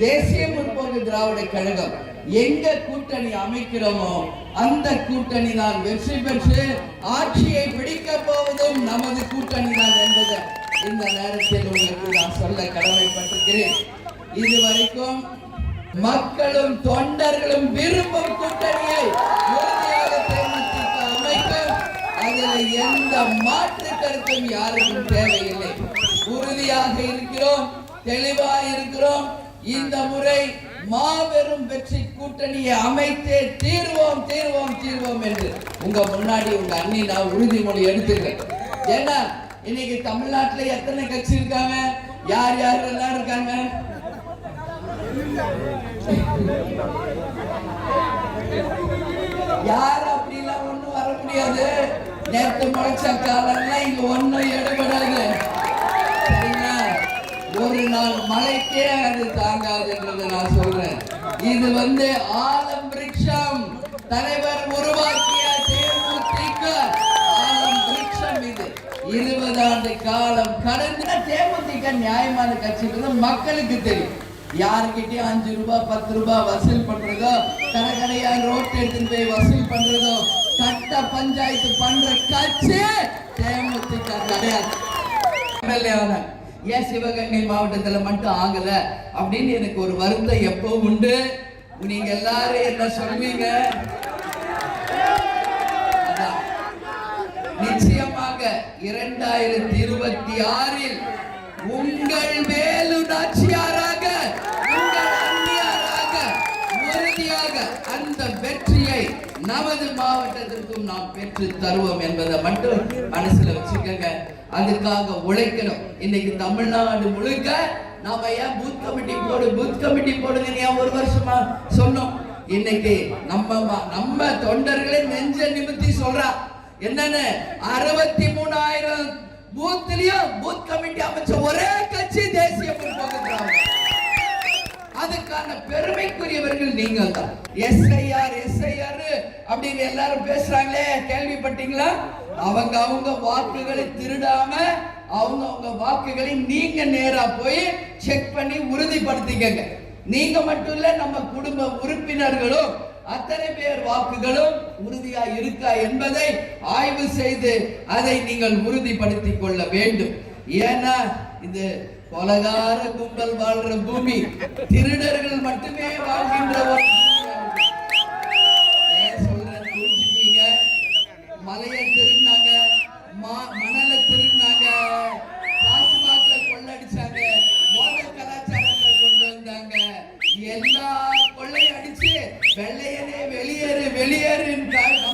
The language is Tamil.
தேசிய முற்போக்கு திராவிட கழகம் எங்க கூட்டணி அமைக்கிறோமோ அந்த கூட்டணி தான் வெற்றி பெற்று ஆட்சியை பிடிக்க போவதும் நமது கூட்டணி தான் என்பதை இந்த நேரத்தில் உங்களுக்கு நான் சொல்ல கடமைப்பட்டிருக்கிறேன். இதுவரைக்கும் மக்களும் தொண்டர்களும் விரும்பும் கூட்டணியை உறுதியாக தேமுதிக அமைக்கும் அதில் எந்த மாற்று கருத்தும் யாருக்கும் தேவையில்லை. உறுதியாக இருக்கிறோம் தெளிவாக இருக்கிறோம் இந்த முறை மாபெரும் வெற்றி கூட்டணியை அமைத்தே தீர்வோம் தீர்வோம் தீர்வோம் என்று உங்க முன்னாடி உங்க அண்ணி நான் உறுதிமொழி எடுத்துக்கிறேன். ஏன்னா இன்னைக்கு தமிழ்நாட்டுல எத்தனை கட்சி இருக்காங்க? யார் யார் எல்லாம் இருக்காங்க? யாரும் அப்படிலாம் ஒண்ணும் வர முடியாது. நேற்று முளைச்ச காலம்லாம் இங்க ஒண்ணும் எடுபடாது ஒரு நாள் மழைக்கே அது தாங்காதுன்றதை நான் சொல்றேன். இது வந்து ஆலம் விரக்ஷம் தலைவர் உருவாக்கிய தேமுதிக ஆலம் விரக்ஷம் இது. இருபது ஆண்டு காலம் கடந்த தேமுதிக நியாயமான கட்சின்றது மக்களுக்கு தெரியும். யாருக்கிட்டயும் அஞ்சு ரூபாய் பத்து ரூபாய் வசூல் பண்றதோ கடை கடையா ரோட் எடுத்துட்டு போய் வசூல் பண்றதோ கட்ட பஞ்சாயத்து பண்ற கட்சி தேமுதிக கிடையாது. எம்எல்ஏ ஏன் சிவகங்கை மாவட்டத்துல மட்டும் ஆகல? அப்படின்னு எனக்கு ஒரு வருத்தம் எப்போ உண்டு. நீங்க எல்லாரும் என்ன சொல்வீங்க அதான். நிச்சயமாக இரண்டாயிரத்தி இருபத்தி ஆறில் உங்கள் வேலு உங்கள் அந்நியாராக உடனடியாக அந்த வெற்றியை நமது மாவட்டத்திற்கும் நாம் பெற்று தருவோம் என்பதை மட்டும் மனசுல வச்சுக்கோங்க. அதுக்காக உழைக்கணும். இன்னைக்கு தமிழ்நாடு முழுக்க நாம ஏன் பூத் கமிட்டி போடு பூத் கமிட்டி போடுங்க ஏன் ஒரு வருஷமா சொன்னோம்? இன்னைக்கு நம்ம நம்ம தொண்டர்களே நெஞ்ச நிமித்தி சொல்றா. என்னன்னு? அறுபத்தி மூணாயிரம் பூத்லயும் பூத் கமிட்டி அமைச்ச ஒரே கட்சி தேசிய முற்போக்கு திராவிட அதுக்கான பெருமைக்குரியவர்கள் நீங்கள் தான் எஸ்ஐஆர் எஸ்ஐஆர் அப்படின்னு எல்லாரும் பேசுறாங்களே கேள்விப்பட்டீங்களா? அவங்க அவங்க வாக்குகளை திருடாம அவங்க அவங்க வாக்குகளை நீங்க நேரா போய் செக் பண்ணி உறுதிப்படுத்திக்கங்க. நீங்க மட்டும் இல்ல நம்ம குடும்ப உறுப்பினர்களும் அத்தனை பேர் வாக்குகளும் உறுதியா இருக்கா என்பதை ஆய்வு செய்து அதை நீங்கள் உறுதிப்படுத்திக் கொள்ள வேண்டும். ஏன்னா இது கொலகார கும்பல் வாழ்ற பூமி. திருடர்கள் மட்டுமே வாழ்கின்ற ஒரு மலையை எல்லா